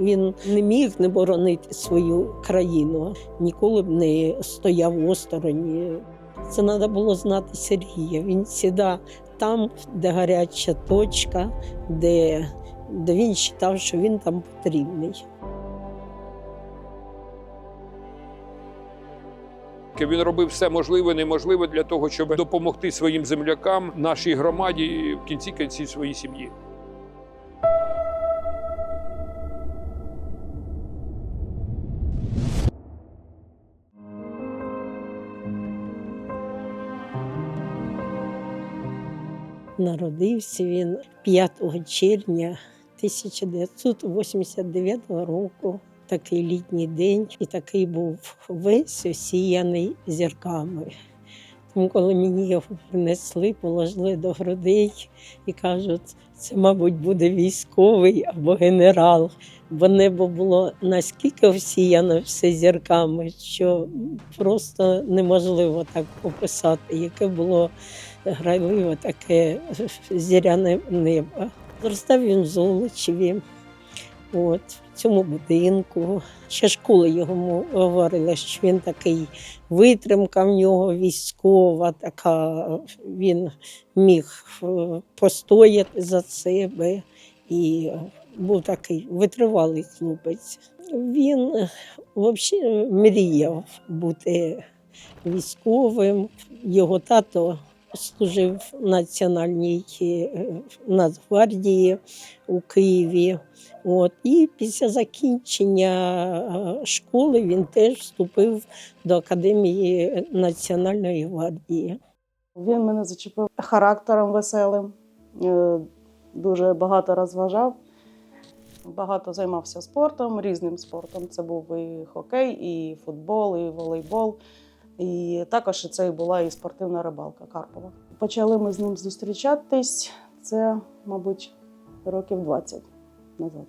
Він не міг не боронити свою країну, ніколи б не стояв осторонь. Це треба було знати Сергія. Він завжди там, де гаряча точка, де, де він вважав, що він там потрібний. Він робив все можливе, неможливе для того, щоб допомогти своїм землякам, нашій громаді в кінці кінці своїй сім'ї. Народився він 5 червня 1989 року. Такий літній день, і такий був весь осіяний зірками. Тому, коли мені його принесли, положили до грудей і кажуть, це, мабуть, буде військовий або генерал, бо небо було наскільки всіяно все зірками, що просто неможливо так описати, яке було грайливе таке зіряне небо. Зростав він в Золочеві, от, в цьому будинку. Ще школа йому говорила, що він такий витримка в нього військова, така він міг е, постояти за себе і був такий витривалий хлопець. Він взагалі мріяв бути військовим. Його тато служив в Національній е, Нацгвардії у Києві. От. І після закінчення е, школи він теж вступив до Академії Національної гвардії. Він мене зачепив характером веселим, е, дуже багато розважав, багато займався спортом, різним спортом. Це був і хокей, і футбол, і волейбол. І також це і була і спортивна рибалка Карпова. Почали ми з ним зустрічатись. Це, мабуть, років 20 назад.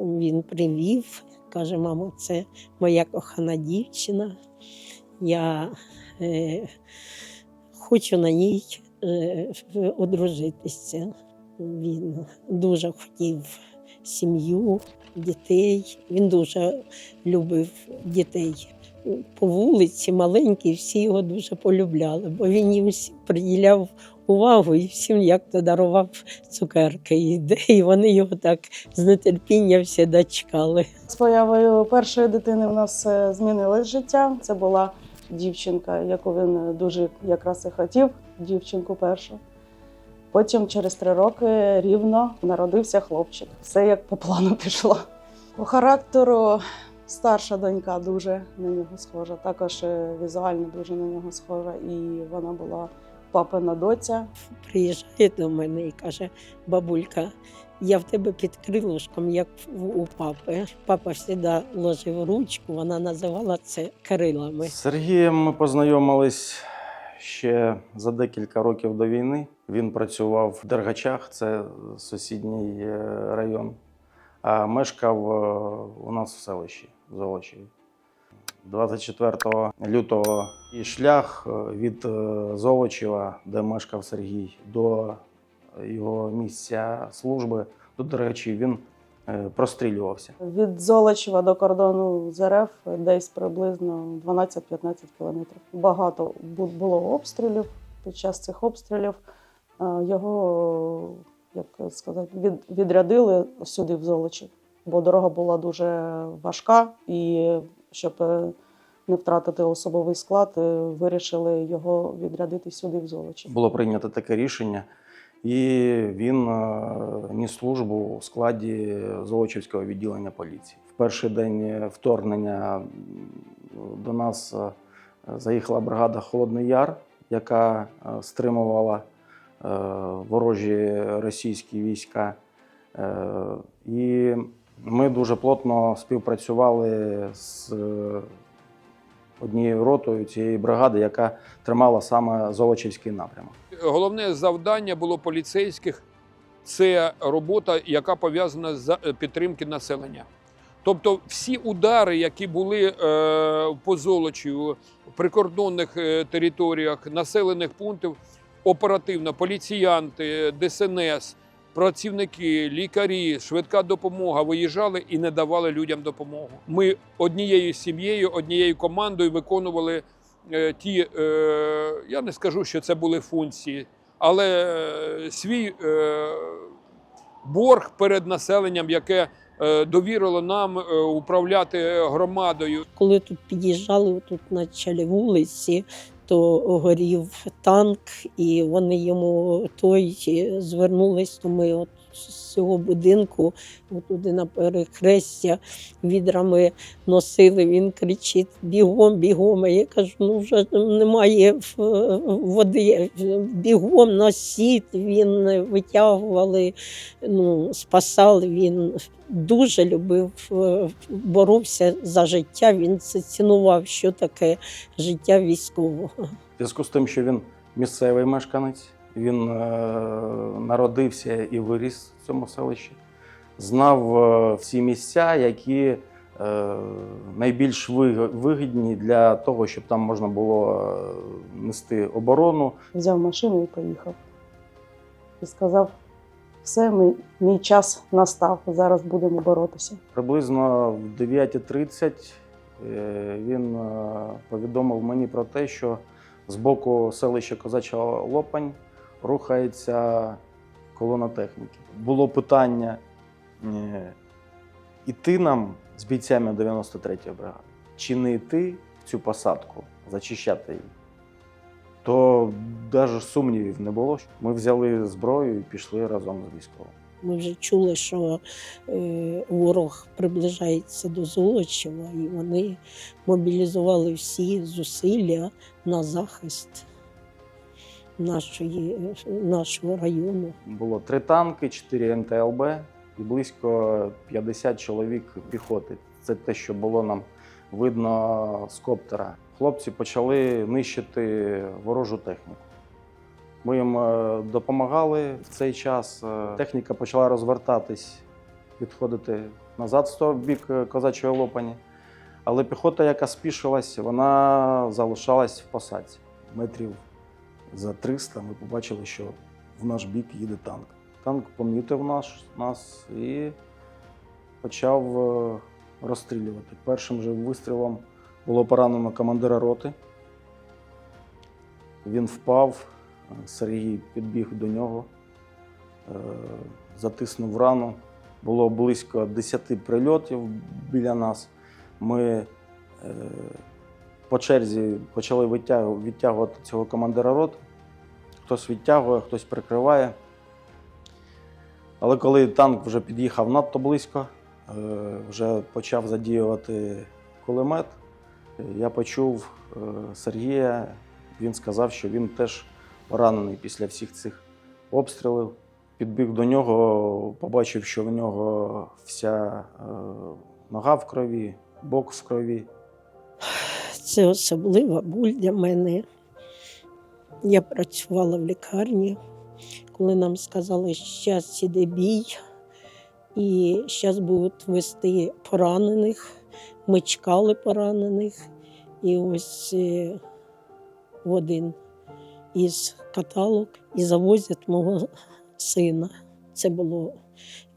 Він привів, каже, мамо, це моя кохана дівчина. Я е, хочу на ній е, одружитися. Він дуже хотів сім'ю, дітей. Він дуже любив дітей. По вулиці маленькі, всі його дуже полюбляли, бо він їм приділяв увагу і всім як то дарував цукерки. І, і вони його так з нетерпінням всі дочекали. З появою першої дитини в нас е, змінилось життя. Це була дівчинка, яку він е, дуже якраз і хотів, дівчинку першу. Потім через три роки рівно народився хлопчик. Все як по плану пішло. По характеру старша донька дуже на нього схожа, також е, візуально дуже на нього схожа, і вона була папина доця. Приїжджає до мене і каже: бабулька, я в тебе під крилушком, як в- у папи. Папа завжди ложив ручку, вона називала це крилами. З Сергієм ми познайомились ще за декілька років до війни. Він працював в Дергачах, це сусідній е, район, а мешкав у нас в селищі Золочеві. 24 лютого і шлях е, від е, Золочева, де мешкав Сергій, до його місця служби, до Дергачів, він е, прострілювався. Від Золочева до кордону з РФ десь приблизно 12-15 кілометрів. Багато було обстрілів. Під час цих обстрілів його, як сказати, від, відрядили сюди в Золочів, бо дорога була дуже важка, і щоб е, не втратити особовий склад, е, вирішили його відрядити сюди в Золочів. було прийнято таке рішення, і він е, ніс службу у складі Золочівського відділення поліції. В перший день вторгнення до нас заїхала бригада Холодний Яр, яка стримувала ворожі російські війська. Е, І ми дуже плотно співпрацювали з е, однією ротою цієї бригади, яка тримала саме Золочівський напрямок. Головне завдання було поліцейських це робота, яка пов'язана з е, підтримки населення. Тобто, всі удари, які були е, по Золочеву, в прикордонних е, територіях, населених пунктів, оперативно поліціянти, ДСНС, працівники, лікарі, швидка допомога виїжджали і не давали людям допомогу. Ми однією сім'єю, однією командою виконували е, ті, е, я не скажу, що це були функції, але е, свій борг перед населенням, яке довірило нам управляти громадою. Коли тут під'їжджали тут на началі вулиці, то горів танк, і вони йому той звернулись, то ми от з цього будинку, туди на перехрестя, відрами носили. Він кричить: бігом, бігом. А я кажу, ну вже немає води. Бігом носіть. Він витягували, ну, спасали. Він дуже любив, е, боровся за життя. Він це цінував, що таке життя військового. В зв'язку з тим, що він місцевий мешканець, він е, народився і виріс в цьому селищі, знав е, всі місця, які найбільш вигідні для того, щоб там можна було нести оборону. Взяв машину і поїхав. І сказав: все, мій, час настав. Зараз будемо боротися. Приблизно в 9.30 е, він е, повідомив мені про те, що з боку селища Козача Лопань рухається колона техніки. Було питання е, іти нам з бійцями 93-ї бригади, чи не йти в цю посадку, зачищати її. То навіть сумнівів не було. Ми взяли зброю і пішли разом з військовим. Ми вже чули, що е, ворог приближається до Золочева, і вони мобілізували всі зусилля на захист нашої, нашого району. Було три танки, чотири НТЛБ і близько 50 чоловік піхоти. Це те, що було нам видно з коптера. Хлопці почали нищити ворожу техніку. Ми їм е, допомагали в цей час. Е, Техніка почала розвертатись, відходити назад в сторону бік е, козачої лопані. Але піхота, яка спішилась, вона залишалась в посадці. Метрів за 300 ми побачили, що в наш бік їде танк. Танк помітив наш, нас і почав розстрілювати. Першим же вистрілом було поранено командира роти. Він впав, Сергій підбіг до нього, е, затиснув рану. Було близько 10 прильотів біля нас. Ми е, по черзі почали відтягувати цього командира роти. Хтось відтягує, хтось прикриває. Але коли танк вже під'їхав надто близько, е, вже почав задіювати кулемет, я почув е, Сергія. Він сказав, що він теж поранений після всіх цих обстрілів. Підбіг до нього, побачив, що в нього вся е, нога в крові, бок в крові. Це особлива буль для мене. Я працювала в лікарні, коли нам сказали, що зараз іде бій, і зараз будуть вести поранених. Ми чекали поранених, і ось е, в один із каталог і завозять мого сина. Це було.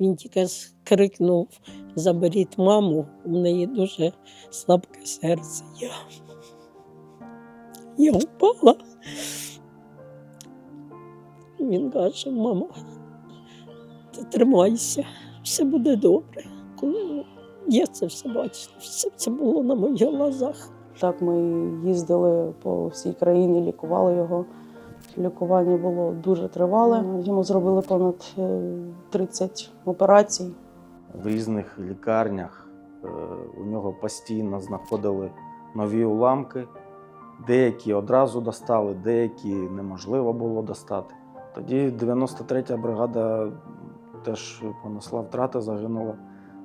Він тільки крикнув: заберіть маму, у неї дуже слабке серце. Я, я впала. Він каже, мама, ти тримайся, все буде добре. Я це все бачила, все це було на моїх глазах. Так ми їздили по всій країні, лікували його. Лікування було дуже тривале. Йому зробили понад е, 30 операцій. в різних лікарнях. Е, У нього постійно знаходили нові уламки. Деякі одразу достали, деякі неможливо було достати. Тоді 93-я бригада теж понесла втрати, загинуло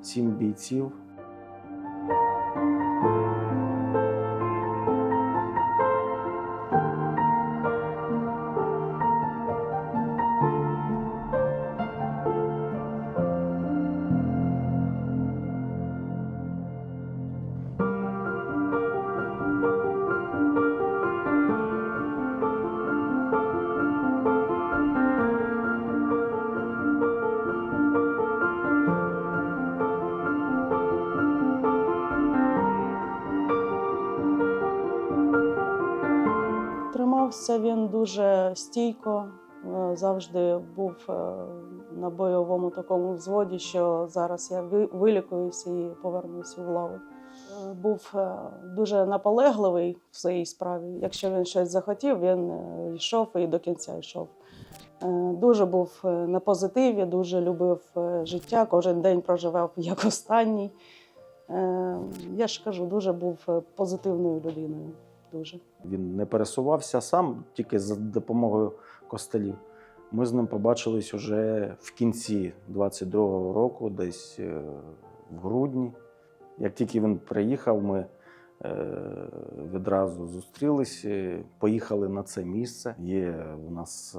сім бійців. Тримався він дуже стійко, е, завжди був е, на бойовому такому взводі, що зараз я вилікуюся і повернуся в лави. Е, Був дуже наполегливий в своїй справі. Якщо він щось захотів, він йшов і до кінця йшов. Дуже був на позитиві, дуже любив життя, кожен день проживав як останній. Я ж кажу, дуже був позитивною людиною. Дуже. Він не пересувався сам тільки за допомогою костелів. Ми з ним побачились уже в кінці 22-го року, десь е, в грудні. Як тільки він приїхав, ми е, відразу зустрілись, е, поїхали на це місце. Є у нас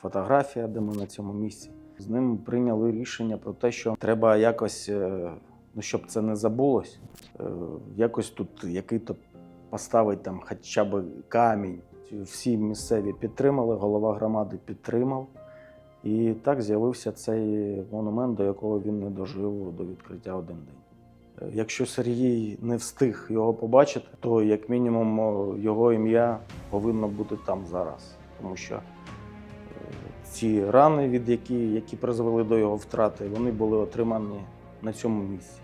фотографія, де ми на цьому місці. З ним прийняли рішення про те, що треба якось, ну щоб це не забулось, якось тут який-то поставити там хоча б камінь. Всі місцеві підтримали, голова громади підтримав. І так з'явився цей монумент, до якого він не дожив до відкриття один день. Якщо Сергій не встиг його побачити, то як мінімум його ім'я повинно бути там зараз. Тому що е, ці рани, від які, які призвели до його втрати, вони були отримані на цьому місці.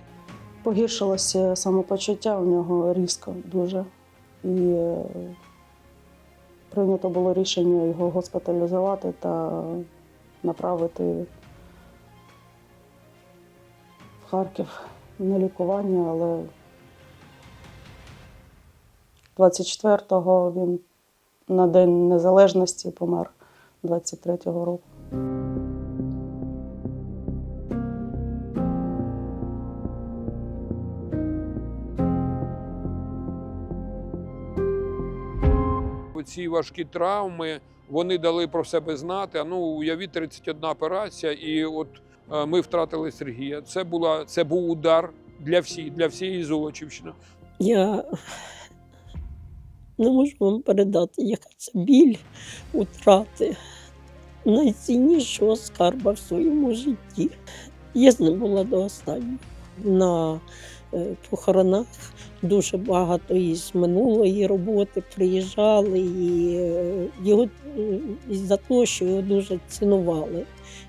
Погіршилося самопочуття у нього різко дуже. І е, прийнято було рішення його госпіталізувати та направити в Харків на лікування, але 24-го він на День Незалежності помер 23-го року. Ці важкі травми вони дали про себе знати. Ну уявіть 31 операція, і от е, ми втратили Сергія. Це була це був удар для всіх, для всієї Золочівщини. Я не можу вам передати, яка це біль утрати найціннішого скарба в своєму житті. Я з ним була до останнього. На похоронах дуже багато із минулої роботи приїжджали, і е, його е, із-за того, що його дуже цінували.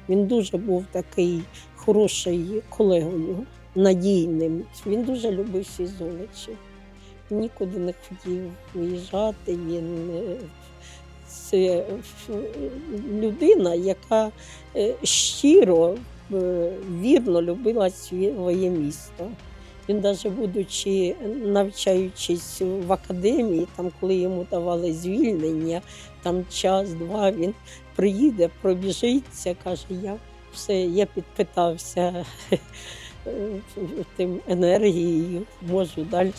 Він дуже був такий хороший колегою, надійним. Він дуже любив всі золочі. Нікуди не хотів виїжджати. Він е, це е, людина, яка е, щиро, е, вірно любила своє місто. Він, навіть будучи навчаючись в академії, там, коли йому давали звільнення, там час-два він приїде, пробіжиться, каже, я все, я підпитався тим енергією, можу далі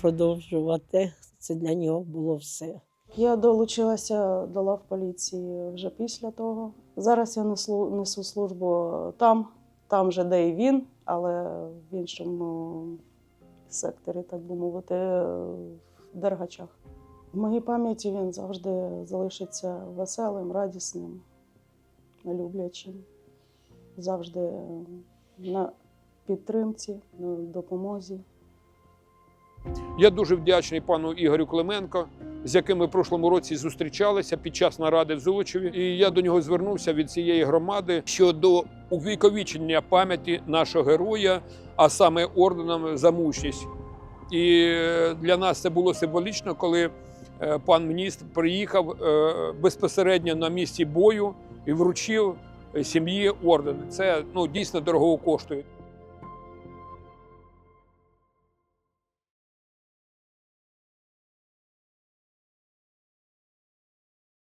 продовжувати. Це для нього було все. Я долучилася до лав поліції вже після того. Зараз я несу службу там, там же, де і він, але в іншому секторі, так би мовити, в Дергачах. В моїй пам'яті він завжди залишиться веселим, радісним, люблячим, завжди на підтримці, на допомозі. Я дуже вдячний пану Ігорю Клименко, з яким ми в прошлому році зустрічалися під час наради в Золочеві. І я до нього звернувся від цієї громади щодо увіковічення пам'яті нашого героя, а саме орденом за мужність. І е, для нас це було символічно, коли е, пан міністр приїхав е, безпосередньо на місці бою і вручив сім'ї орден. Це ну дійсно дорого коштує.